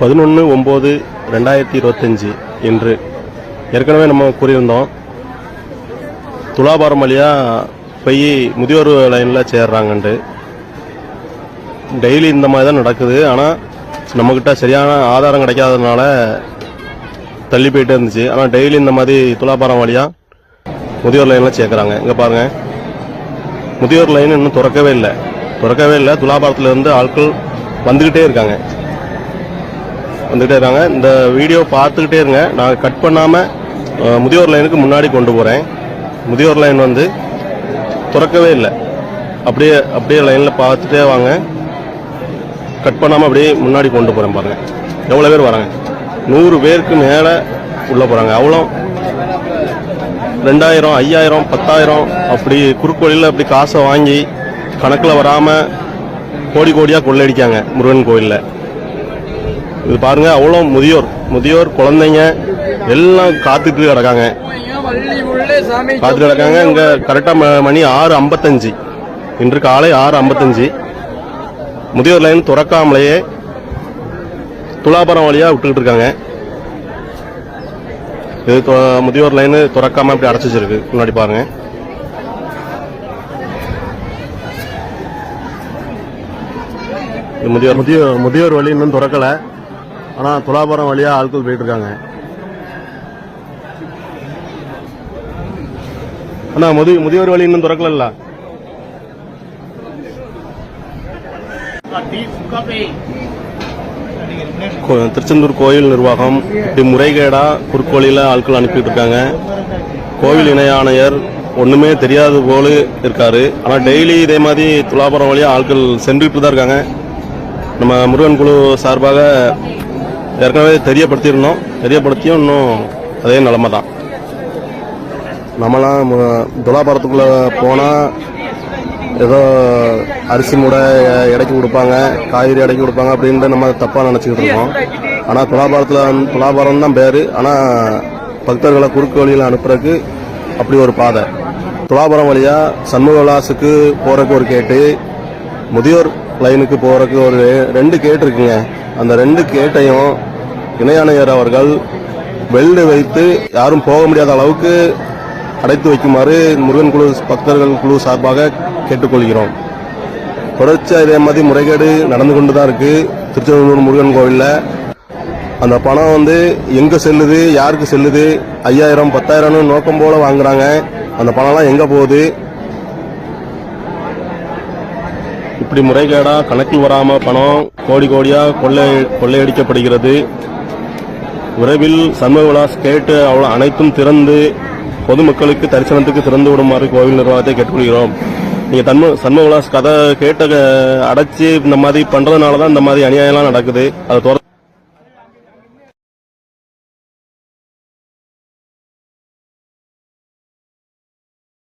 பதினொன்று ஒம்பது ரெண்டாயிரத்தி இருபத்தஞ்சி என்று ஏற்கனவே நம்ம கூறியிருந்தோம். துலாபாரம் வழியாக போய் முதியோர் லைனில் சேர்றாங்கண்டு டெய்லி இந்த மாதிரி தான் நடக்குது. ஆனால் நம்மக்கிட்ட சரியான ஆதாரம் கிடைக்காததுனால தள்ளி போயிட்டே இருந்துச்சு. ஆனால் டெய்லி இந்த மாதிரி துலாபாரம் வழியாக முதியோர் லைனில் சேர்க்குறாங்க. இங்கே பாருங்கள் முதியோர் லைன் இன்னும் திறக்கவே இல்லை. திறக்கவே இல்லை. துலாபாரத்துலேருந்து ஆட்கள் வந்துக்கிட்டே இருக்காங்க. வந்துகிட்டே இருக்காங்க. இந்த வீடியோ பார்த்துக்கிட்டே இருங்க. நான் கட் பண்ணாமல் முதியோர் லைனுக்கு முன்னாடி கொண்டு போகிறேன் முதியோர் லைன் வந்து திறக்கவே இல்லை. அப்படியே அப்படியே லைனில் பார்த்துட்டே வாங்க. கட் பண்ணாமல் அப்படியே முன்னாடி கொண்டு போகிறேன் பாருங்கள் எவ்வளோ பேர் வராங்க? நூறு பேருக்கு மேலே உள்ளே போகிறாங்க அவ்வளோ. ரெண்டாயிரம் ஐயாயிரம் பத்தாயிரம். அப்படி குறுக்கு வழியில் அப்படி காசை வாங்கி கணக்கில் வராமல் கோடி கோடியாக கொள்ளடிக்காங்க முருகன் கோயிலில். இது பாருங்க அவ்வளோ முதியோர் முதியோர் குழந்தைங்க எல்லாம் காத்துட்டு கிடக்காங்க. காத்துட்டு கிடக்காங்க. இங்க கரெக்டா ம- மணி ஆறு ஐம்பத்தஞ்சு. இன்று காலை ஆறு ஐம்பத்தஞ்சு. முதியோர் லைன் திறக்காமலேயே துலாபரம் வழியா விட்டுக்கிட்டு இருக்காங்க. இது தொ- முதியோர் லைன் திறக்காம இப்படி அடைச்சு வச்சிருக்கு. முன்னாடி பாருங்க. இது முதியோர் முதியோர் முதியோர் வழி இன்னும் திறக்கல. ஆனால் துலாபாரம் வழியாக ஆட்கள் போயிட்டு இருக்காங்க அண்ணா முதி முதியோர் வழி இன்னும் திறக்கல திருச்செந்தூர் கோயில் நிர்வாகம் இப்படி முறைகேடா குறுக்கோளில ஆட்கள் அனுப்பிட்டு இருக்காங்க கோவில் இணை ஆணையர் ஒண்ணுமே தெரியாத போல இருக்காரு. ஆனா டெய்லி இதே மாதிரி துலாபுரம் வழியா ஆட்கள் சென்றுட்டு தான் இருக்காங்க. நம்ம முருகன் குழு சார்பாக ஏற்கனவே தெரியப்படுத்தியிருந்தோம். தெரியப்படுத்தியும் இன்னும் அதே நிலமை தான். நம்மலாம் துலாபாரத்துக்குள்ளே போனால் ஏதோ அரிசி மூடை இடைக்கு கொடுப்பாங்க காய்கறி இடைக்கு கொடுப்பாங்க அப்படின்ட்டு நம்ம தப்பாக நினச்சிக்கிட்டு இருக்கோம். ஆனால் துலாபாரத்தில் வந்து- துலாபாரம் தான் பேர். ஆனால் பக்தர்களை குறுக்கு வழியில் அனுப்புறதுக்கு அப்படி ஒரு பாதை. துலாபுரம் வழியாக சண்முக விலாசுக்கு போகிறக்கு ஒரு கேட்டு முதியோர் லைனுக்கு போகிறக்கு ஒரு ரெண்டு கேட் இருக்குங்க. அந்த ரெண்டு கேட்டையும் இணையாணையர் அவர்கள் வெல்டு வைத்து யாரும் போக முடியாத அளவுக்கு அடைத்து வைக்குமாறு முருகன் குழு பக்தர்கள் குழு சார்பாக கேட்டுக்கொள்கிறோம். தொடர்ச்சியாக இதே மாதிரி முறைகேடு நடந்து கொண்டு தான் இருக்கு. திருச்செந்தூர் முருகன் கோவிலில். அந்த பணம் வந்து எங்கே செல்லுது யாருக்கு செல்லுது? ஐயாயிரம் பத்தாயிரம்னு நோக்கம் போல வாங்குறாங்க. அந்த பணம்லாம் எங்கே போகுது? இப்படி முறைகேடா கணக்கில் வராம பணம் கோடி கோடியா கொள்ளை கொள்ளையடிக்கப்படுகிறது. விரைவில் சண்முக விலாஸ் கேட்டு அவ்வளவு அனைத்தும் திறந்து பொதுமக்களுக்கு தரிசனத்துக்கு திறந்து விடுமாறு கோவில் நிர்வாகத்தை கேட்டுக்கொள்கிறோம். நீங்க தன்ம சண்முக விலாஸ் கதை கேட்ட அடைச்சி இந்த மாதிரி பண்ணுறதுனால தான் இந்த மாதிரி அநியாயம்லாம் நடக்குது. அதை தொடர்ந்து